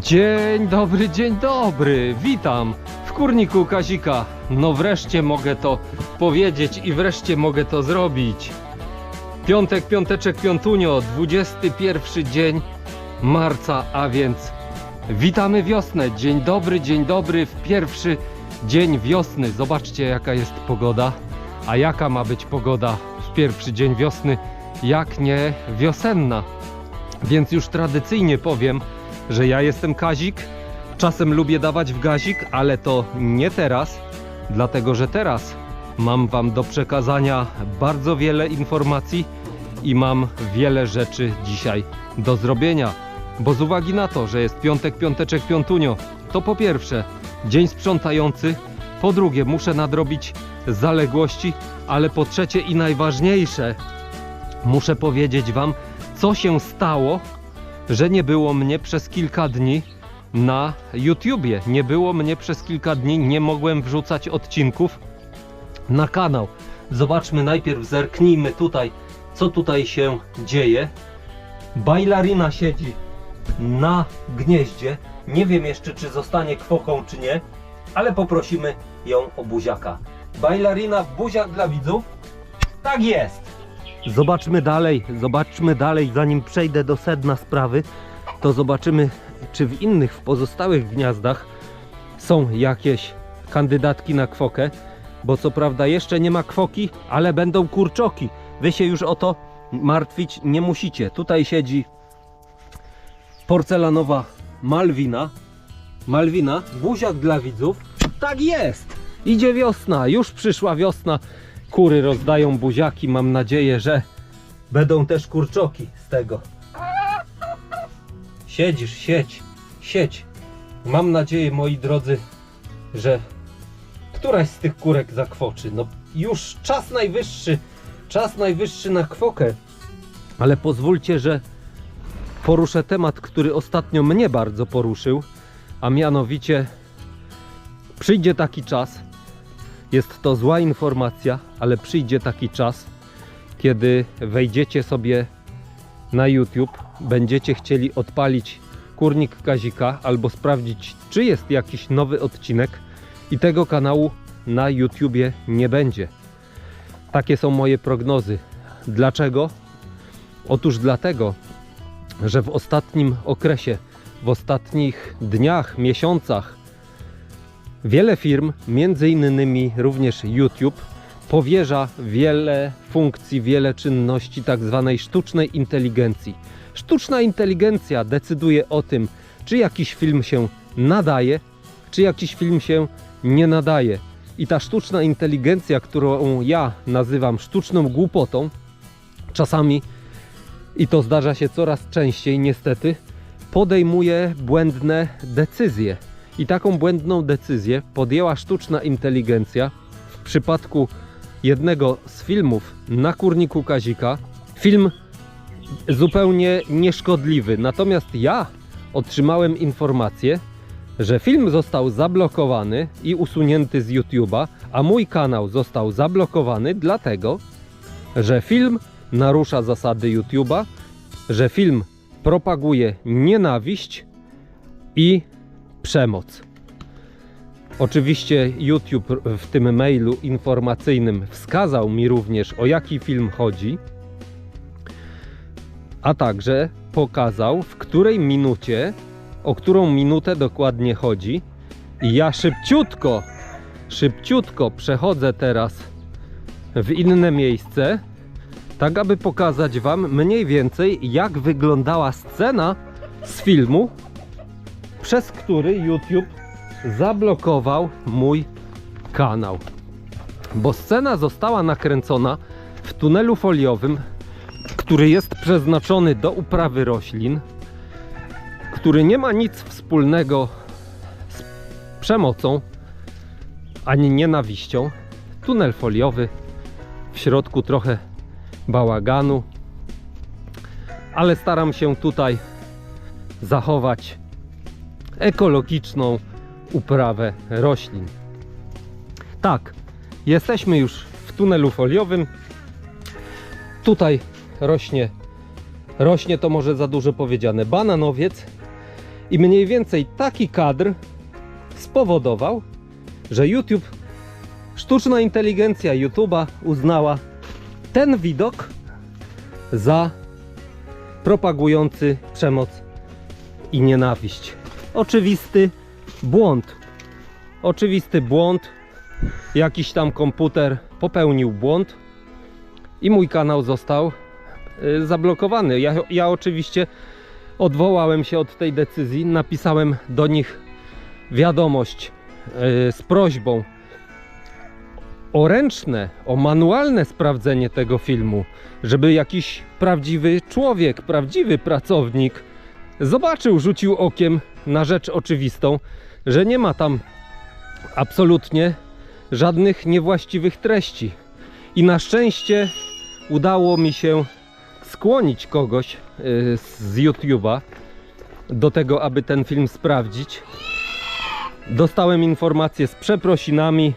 Dzień dobry, dzień dobry, witam w kurniku Kazika. No wreszcie mogę to powiedzieć i wreszcie mogę to zrobić. Piątek, piąteczek, piątunio, 21 dzień marca, a więc witamy wiosnę. Dzień dobry, dzień dobry w pierwszy dzień wiosny. Zobaczcie jaka jest pogoda, a jaka ma być pogoda w pierwszy dzień wiosny, jak nie wiosenna. Więc już tradycyjnie powiem, że ja jestem Kazik. Czasem lubię dawać w gazik, ale to nie teraz, dlatego że teraz mam Wam do przekazania bardzo wiele informacji i mam wiele rzeczy dzisiaj do zrobienia. Bo z uwagi na to, że jest piątek, piąteczek, piątunio, to po pierwsze dzień sprzątający, po drugie muszę nadrobić zaległości, ale po trzecie i najważniejsze muszę powiedzieć Wam, co się stało że nie było mnie przez kilka dni na YouTubie. Nie było mnie przez kilka dni, nie mogłem wrzucać odcinków na kanał. Zobaczmy najpierw, zerknijmy tutaj, co tutaj się dzieje. Bailarina siedzi na gnieździe. Nie wiem jeszcze, czy zostanie kwoką, czy nie, ale poprosimy ją o buziaka. Bailarina, buziak dla widzów? Tak jest! Zobaczmy dalej, zobaczmy dalej, zanim przejdę do sedna sprawy, to zobaczymy, czy w innych, w pozostałych gniazdach są jakieś kandydatki na kwokę, bo co prawda jeszcze nie ma kwoki, ale będą kurczoki. Wy się już o to martwić nie musicie. Tutaj siedzi porcelanowa Malwina. Malwina, buziak dla widzów. Tak jest! Idzie wiosna, już przyszła wiosna. Kury rozdają buziaki. Mam nadzieję, że będą też kurczoki z tego. Siedzisz, siedź, siedź. Mam nadzieję, moi drodzy, że któraś z tych kurek zakwoczy. No już czas najwyższy, czas najwyższy na kwokę. Ale pozwólcie, że poruszę temat, który ostatnio mnie bardzo poruszył, a mianowicie przyjdzie taki czas, jest to zła informacja, ale przyjdzie taki czas, kiedy wejdziecie sobie na YouTube, będziecie chcieli odpalić kurnik Kazika albo sprawdzić, czy jest jakiś nowy odcinek i tego kanału na YouTubie nie będzie. Takie są moje prognozy. Dlaczego? Otóż dlatego, że w ostatnim okresie, w ostatnich dniach, miesiącach Wiele firm, między innymi również YouTube, powierza wiele funkcji, wiele czynności tak zwanej sztucznej inteligencji. Sztuczna inteligencja decyduje o tym, czy jakiś film się nadaje, czy jakiś film się nie nadaje. I ta sztuczna inteligencja, którą ja nazywam sztuczną głupotą, czasami, i to zdarza się coraz częściej niestety, podejmuje błędne decyzje. I taką błędną decyzję podjęła sztuczna inteligencja w przypadku jednego z filmów na kurniku Kazika. Film zupełnie nieszkodliwy. Natomiast ja otrzymałem informację, że film został zablokowany i usunięty z YouTube'a, a mój kanał został zablokowany dlatego, że film narusza zasady YouTube'a, że film propaguje nienawiść i przemoc. Oczywiście YouTube w tym mailu informacyjnym wskazał mi również o jaki film chodzi, a także pokazał w której minucie, o którą minutę dokładnie chodzi. I ja szybciutko, szybciutko przechodzę teraz w inne miejsce, tak aby pokazać Wam mniej więcej jak wyglądała scena z filmu, przez który YouTube zablokował mój kanał. Bo scena została nakręcona w tunelu foliowym, który jest przeznaczony do uprawy roślin, który nie ma nic wspólnego z przemocą ani nienawiścią. Tunel foliowy, w środku trochę bałaganu, ale staram się tutaj zachować ekologiczną uprawę roślin. Tak, jesteśmy już w tunelu foliowym. Tutaj rośnie, rośnie to może za dużo powiedziane, bananowiec I mniej więcej taki kadr spowodował, że YouTube, sztuczna inteligencja YouTube'a uznała ten widok za propagujący przemoc i nienawiść. Oczywisty błąd. Oczywisty błąd. Jakiś tam komputer popełnił błąd i mój kanał został y, zablokowany. Ja, ja oczywiście odwołałem się od tej decyzji, napisałem do nich wiadomość y, z prośbą o ręczne, o manualne sprawdzenie tego filmu, żeby jakiś prawdziwy człowiek, prawdziwy pracownik zobaczył, rzucił okiem na rzecz oczywistą, że nie ma tam absolutnie żadnych niewłaściwych treści. I na szczęście udało mi się skłonić kogoś y, z YouTube'a do tego, aby ten film sprawdzić. Dostałem informację z przeprosinami,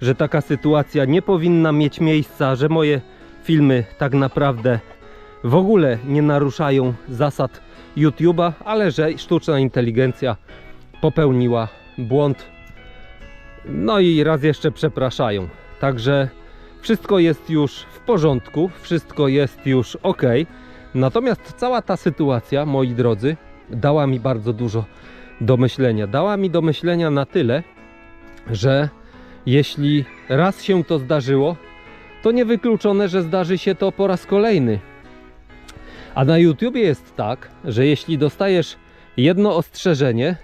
że taka sytuacja nie powinna mieć miejsca, że moje filmy tak naprawdę w ogóle nie naruszają zasad YouTube'a, ale że sztuczna inteligencja popełniła błąd. No i raz jeszcze przepraszają. Także wszystko jest już w porządku, wszystko jest już ok. Natomiast cała ta sytuacja, moi drodzy, dała mi bardzo dużo do myślenia. Dała mi do myślenia na tyle, że jeśli raz się to zdarzyło, to niewykluczone, że zdarzy się to po raz kolejny. A na YouTubie jest tak, że jeśli dostajesz jedno ostrzeżenie,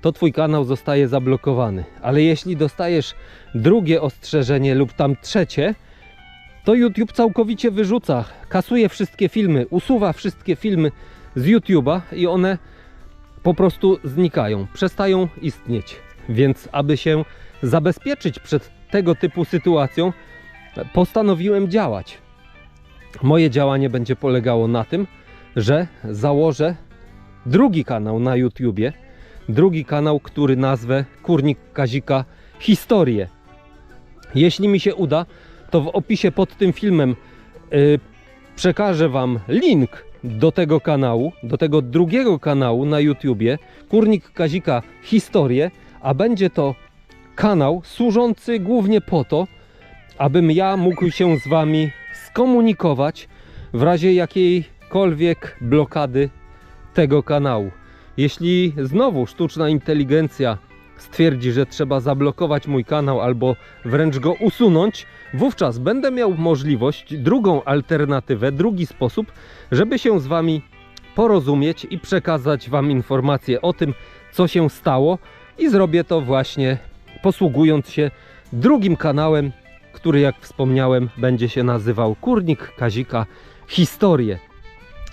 to twój kanał zostaje zablokowany. Ale jeśli dostajesz drugie ostrzeżenie lub tam trzecie, to YouTube całkowicie wyrzuca, kasuje wszystkie filmy, usuwa wszystkie filmy z YouTube'a i one po prostu znikają, przestają istnieć. Więc aby się zabezpieczyć przed tego typu sytuacją, postanowiłem działać. Moje działanie będzie polegało na tym, że założę drugi kanał na YouTubie, drugi kanał, który nazwę Kurnik Kazika Historię. Jeśli mi się uda, to w opisie pod tym filmem yy, przekażę Wam link do tego kanału, do tego drugiego kanału na YouTubie, Kurnik Kazika Historię, a będzie to kanał służący głównie po to, abym ja mógł się z Wami skomunikować w razie jakiejkolwiek blokady tego kanału. Jeśli znowu sztuczna inteligencja stwierdzi, że trzeba zablokować mój kanał albo wręcz go usunąć, wówczas będę miał możliwość, drugą alternatywę, drugi sposób, żeby się z Wami porozumieć i przekazać Wam informacje o tym, co się stało, i zrobię to właśnie posługując się drugim kanałem, który jak wspomniałem będzie się nazywał Kurnik Kazika Historie.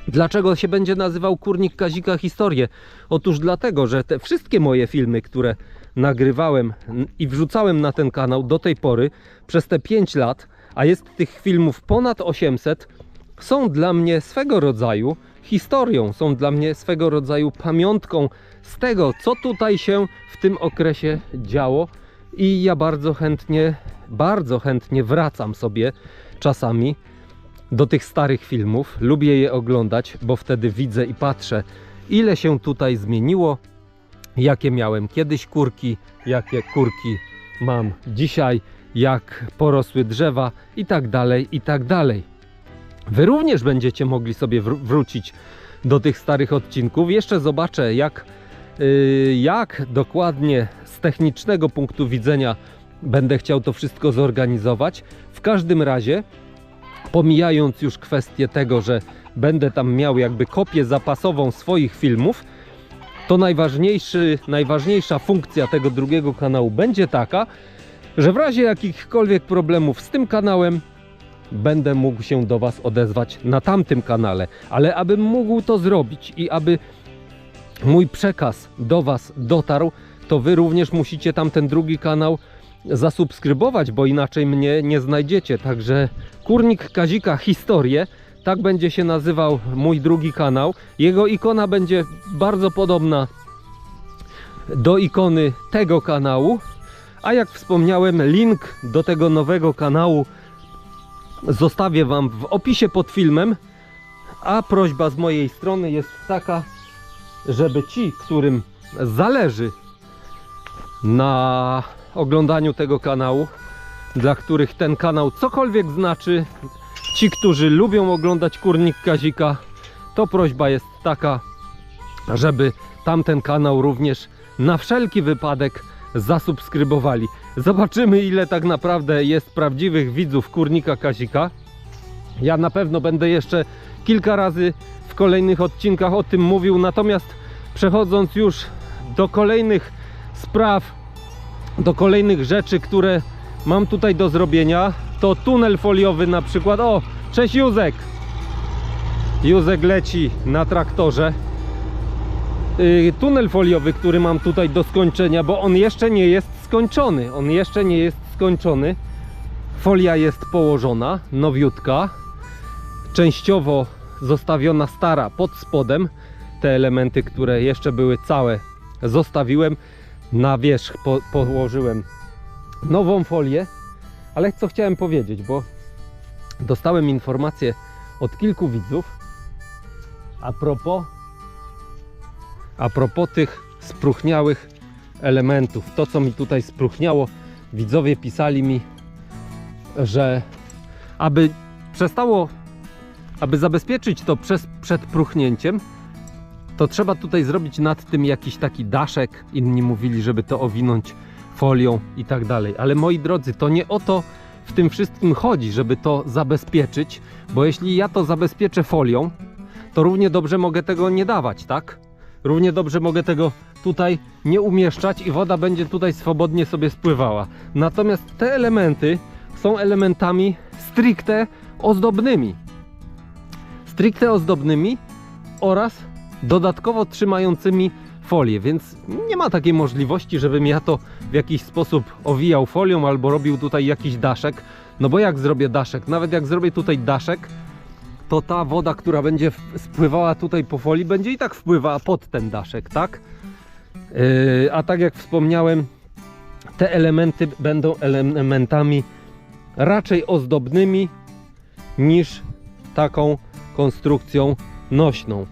Dlaczego się będzie nazywał Kurnik Kazika Historie? Otóż dlatego, że te wszystkie moje filmy, które nagrywałem i wrzucałem na ten kanał do tej pory przez te 5 lat, a jest tych filmów ponad 800, są dla mnie swego rodzaju historią, są dla mnie swego rodzaju pamiątką z tego, co tutaj się w tym okresie działo i ja bardzo chętnie, bardzo chętnie wracam sobie czasami do tych starych filmów. Lubię je oglądać, bo wtedy widzę i patrzę, ile się tutaj zmieniło, jakie miałem kiedyś kurki, jakie kurki mam dzisiaj, jak porosły drzewa i tak dalej, i tak dalej. Wy również będziecie mogli sobie wr wrócić do tych starych odcinków. Jeszcze zobaczę, jak, yy, jak dokładnie z technicznego punktu widzenia będę chciał to wszystko zorganizować. W każdym razie, pomijając już kwestię tego, że będę tam miał jakby kopię zapasową swoich filmów, to najważniejszy, najważniejsza funkcja tego drugiego kanału będzie taka, że w razie jakichkolwiek problemów z tym kanałem będę mógł się do Was odezwać na tamtym kanale. Ale abym mógł to zrobić i aby mój przekaz do Was dotarł, to Wy również musicie tamten drugi kanał zasubskrybować, bo inaczej mnie nie znajdziecie. Także Kurnik Kazika Historie, tak będzie się nazywał mój drugi kanał. Jego ikona będzie bardzo podobna do ikony tego kanału. A jak wspomniałem, link do tego nowego kanału zostawię Wam w opisie pod filmem. A prośba z mojej strony jest taka, żeby ci, którym zależy na oglądaniu tego kanału, dla których ten kanał cokolwiek znaczy, ci, którzy lubią oglądać Kurnik Kazika, to prośba jest taka, żeby tamten kanał również na wszelki wypadek zasubskrybowali. Zobaczymy ile tak naprawdę jest prawdziwych widzów Kurnika Kazika. Ja na pewno będę jeszcze kilka razy w kolejnych odcinkach o tym mówił, natomiast przechodząc już do kolejnych spraw, do kolejnych rzeczy, które mam tutaj do zrobienia, to tunel foliowy na przykład. O, cześć Józek! Józek leci na traktorze. Yy, tunel foliowy, który mam tutaj do skończenia, bo on jeszcze nie jest skończony. On jeszcze nie jest skończony. Folia jest położona, nowiutka. Częściowo zostawiona stara pod spodem. Te elementy, które jeszcze były całe, zostawiłem. Na wierzch po, położyłem nową folię. Ale co chciałem powiedzieć, bo dostałem informację od kilku widzów a propos a propos tych spróchniałych elementów. To, co mi tutaj spróchniało, widzowie pisali mi, że aby przestało, aby zabezpieczyć to przez, przed pruchnięciem, to trzeba tutaj zrobić nad tym jakiś taki daszek. Inni mówili, żeby to owinąć folią i tak dalej. Ale moi drodzy, to nie o to w tym wszystkim chodzi, żeby to zabezpieczyć, bo jeśli ja to zabezpieczę folią, to równie dobrze mogę tego nie dawać, tak? Równie dobrze mogę tego tutaj nie umieszczać i woda będzie tutaj swobodnie sobie spływała. Natomiast te elementy są elementami stricte ozdobnymi. Stricte ozdobnymi oraz dodatkowo trzymającymi folię, więc nie ma takiej możliwości, żebym ja to w jakiś sposób owijał folią albo robił tutaj jakiś daszek. No bo jak zrobię daszek? Nawet jak zrobię tutaj daszek, to ta woda, która będzie spływała tutaj po folii, będzie i tak wpływała pod ten daszek, tak? Yy, a tak jak wspomniałem, te elementy będą elementami raczej ozdobnymi niż taką konstrukcją nośną.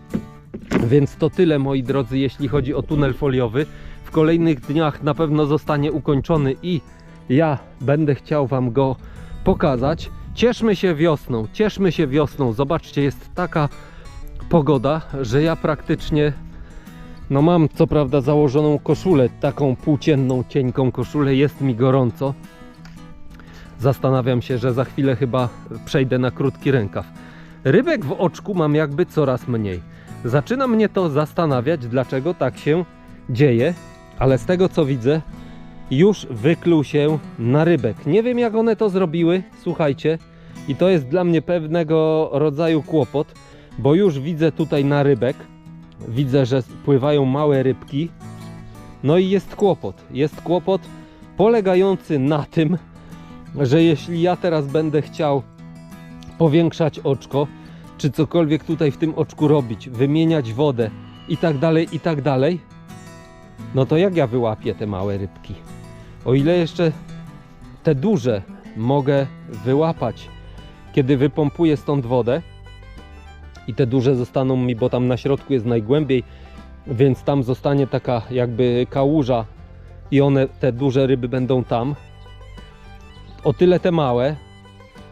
Więc to tyle moi drodzy, jeśli chodzi o tunel foliowy. W kolejnych dniach na pewno zostanie ukończony i ja będę chciał Wam go pokazać. Cieszmy się wiosną, cieszmy się wiosną. Zobaczcie, jest taka pogoda, że ja praktycznie no mam co prawda założoną koszulę, taką płócienną, cienką koszulę, jest mi gorąco. Zastanawiam się, że za chwilę chyba przejdę na krótki rękaw. Rybek w oczku mam jakby coraz mniej. Zaczyna mnie to zastanawiać, dlaczego tak się dzieje, ale z tego co widzę, już wykluł się na rybek. Nie wiem jak one to zrobiły, słuchajcie, i to jest dla mnie pewnego rodzaju kłopot, bo już widzę tutaj na rybek, widzę, że pływają małe rybki, no i jest kłopot. Jest kłopot polegający na tym, że jeśli ja teraz będę chciał powiększać oczko, czy cokolwiek tutaj w tym oczku robić, wymieniać wodę i tak dalej, i tak dalej, no to jak ja wyłapię te małe rybki? O ile jeszcze te duże mogę wyłapać, kiedy wypompuję stąd wodę i te duże zostaną mi, bo tam na środku jest najgłębiej, więc tam zostanie taka jakby kałuża i one, te duże ryby będą tam. O tyle te małe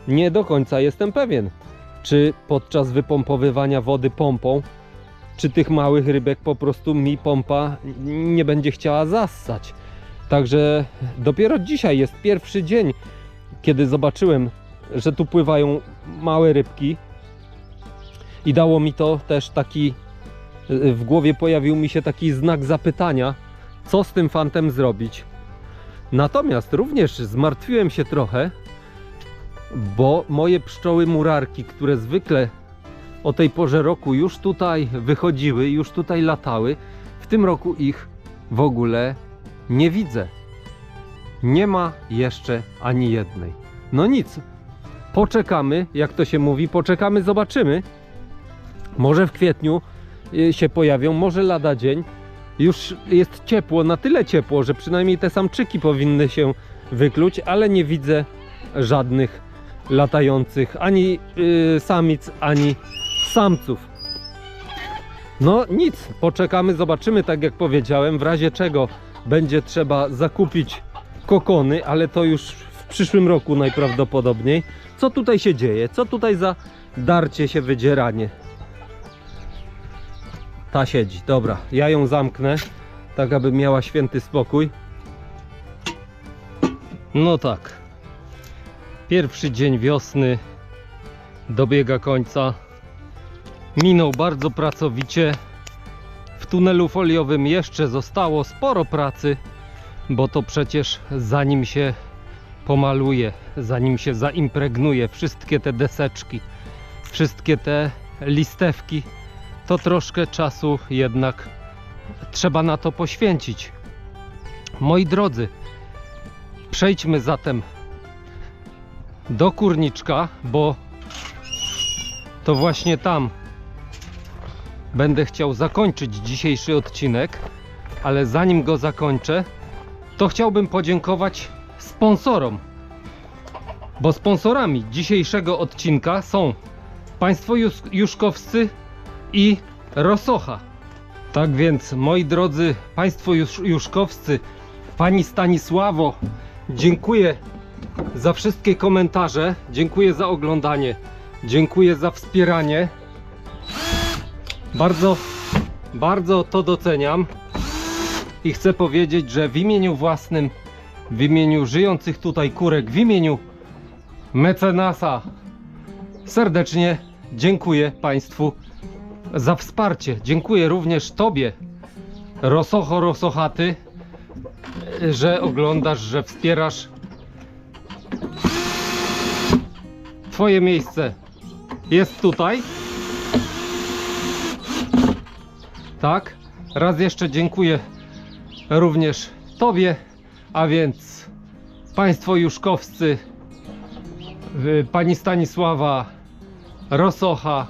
nie do końca jestem pewien, czy podczas wypompowywania wody pompą, czy tych małych rybek po prostu mi pompa nie będzie chciała zassać. Także dopiero dzisiaj jest pierwszy dzień, kiedy zobaczyłem, że tu pływają małe rybki. I dało mi to też taki, w głowie pojawił mi się taki znak zapytania, co z tym fantem zrobić. Natomiast również zmartwiłem się trochę, bo moje pszczoły murarki, które zwykle o tej porze roku już tutaj wychodziły, już tutaj latały, w tym roku ich w ogóle nie widzę. Nie ma jeszcze ani jednej. No nic. Poczekamy, jak to się mówi, poczekamy, zobaczymy. Może w kwietniu y, się pojawią, może lada dzień. Już jest ciepło, na tyle ciepło, że przynajmniej te samczyki powinny się wykluć, ale nie widzę żadnych latających ani y, samic, ani samców. No nic, poczekamy, zobaczymy, tak jak powiedziałem, w razie czego będzie trzeba zakupić kokony, ale to już w przyszłym roku najprawdopodobniej. Co tutaj się dzieje? Co tutaj za darcie się, wydzieranie? Ta siedzi, dobra, ja ją zamknę, tak aby miała święty spokój. No tak, pierwszy dzień wiosny dobiega końca. Minął bardzo pracowicie. W tunelu foliowym jeszcze zostało sporo pracy, bo to przecież zanim się pomaluje, zanim się zaimpregnuje wszystkie te deseczki, wszystkie te listewki, to troszkę czasu jednak trzeba na to poświęcić. Moi drodzy, przejdźmy zatem do kurniczka, bo to właśnie tam będę chciał zakończyć dzisiejszy odcinek, ale zanim go zakończę, to chciałbym podziękować sponsorom. Bo sponsorami dzisiejszego odcinka są Państwo Jus- Juszkowscy i Rosocha. Tak więc, moi drodzy Państwo Jusz- Juszkowscy, Pani Stanisławo, dziękuję za wszystkie komentarze, dziękuję za oglądanie, dziękuję za wspieranie. Bardzo, bardzo to doceniam i chcę powiedzieć, że w imieniu własnym, w imieniu żyjących tutaj kurek, w imieniu mecenasa serdecznie dziękuję Państwu za wsparcie. Dziękuję również Tobie, Rosocho Rosochaty, że oglądasz, że wspierasz. Twoje miejsce jest tutaj. Tak. Raz jeszcze dziękuję również Tobie, a więc Państwo Juszkowscy, Pani Stanisława, Rosocha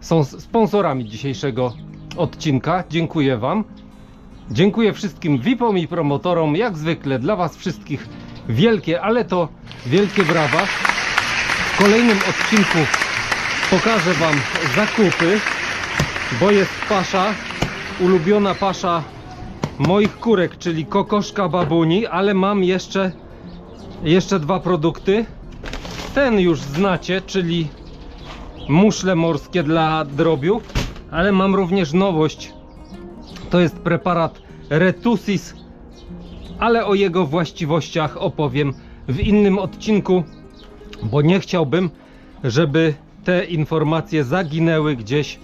są sponsorami dzisiejszego odcinka. Dziękuję Wam. Dziękuję wszystkim VIP-om i promotorom. Jak zwykle dla Was wszystkich wielkie, ale to wielkie brawa. W kolejnym odcinku pokażę Wam zakupy, bo jest pasza, ulubiona pasza moich kurek, czyli kokoszka babuni, ale mam jeszcze, jeszcze dwa produkty. Ten już znacie, czyli muszle morskie dla drobiu, ale mam również nowość. To jest preparat Retusis, ale o jego właściwościach opowiem w innym odcinku, bo nie chciałbym, żeby te informacje zaginęły gdzieś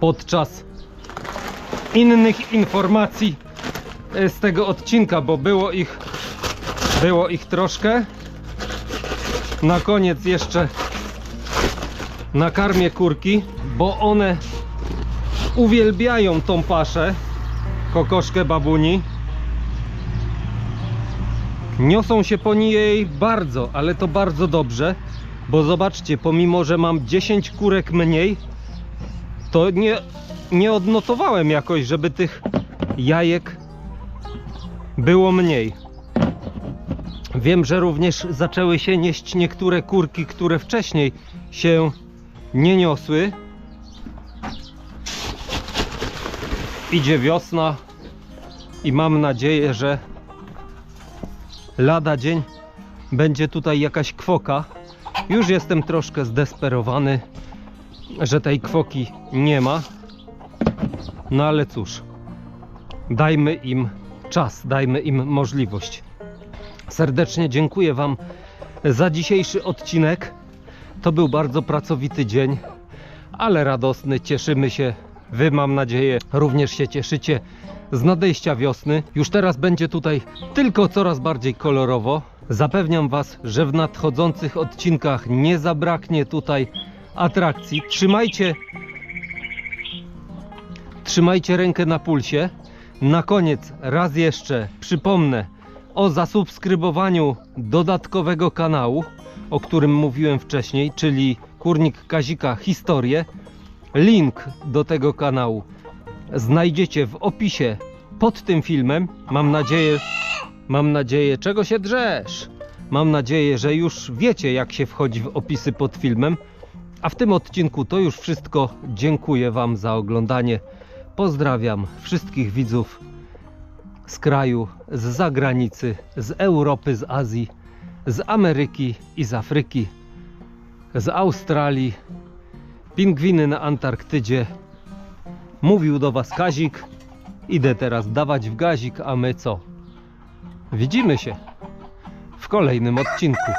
podczas innych informacji e, z tego odcinka, bo było ich było ich troszkę. Na koniec jeszcze nakarmię kurki, bo one uwielbiają tą paszę kokoszkę babuni. Niosą się po niej bardzo, ale to bardzo dobrze, bo zobaczcie, pomimo że mam 10 kurek mniej, to nie, nie odnotowałem jakoś, żeby tych jajek było mniej. Wiem, że również zaczęły się nieść niektóre kurki, które wcześniej się nie niosły. Idzie wiosna i mam nadzieję, że lada dzień będzie tutaj jakaś kwoka. Już jestem troszkę zdesperowany, że tej kwoki nie ma. No ale cóż, dajmy im czas, dajmy im możliwość. Serdecznie dziękuję Wam za dzisiejszy odcinek. To był bardzo pracowity dzień, ale radosny. Cieszymy się. Wy, mam nadzieję, również się cieszycie z nadejścia wiosny. Już teraz będzie tutaj tylko coraz bardziej kolorowo. Zapewniam Was, że w nadchodzących odcinkach nie zabraknie tutaj atrakcji. Trzymajcie Trzymajcie rękę na pulsie. Na koniec raz jeszcze przypomnę o zasubskrybowaniu dodatkowego kanału, o którym mówiłem wcześniej, czyli Kurnik Kazika Historię. Link do tego kanału znajdziecie w opisie pod tym filmem. Mam nadzieję, mam nadzieję, czego się drzesz? Mam nadzieję, że już wiecie, jak się wchodzi w opisy pod filmem. A w tym odcinku to już wszystko. Dziękuję Wam za oglądanie. Pozdrawiam wszystkich widzów z kraju, z zagranicy, z Europy, z Azji, z Ameryki i z Afryki, z Australii, pingwiny na Antarktydzie. Mówił do Was Kazik. Idę teraz dawać w gazik, a my co? Widzimy się w kolejnym odcinku.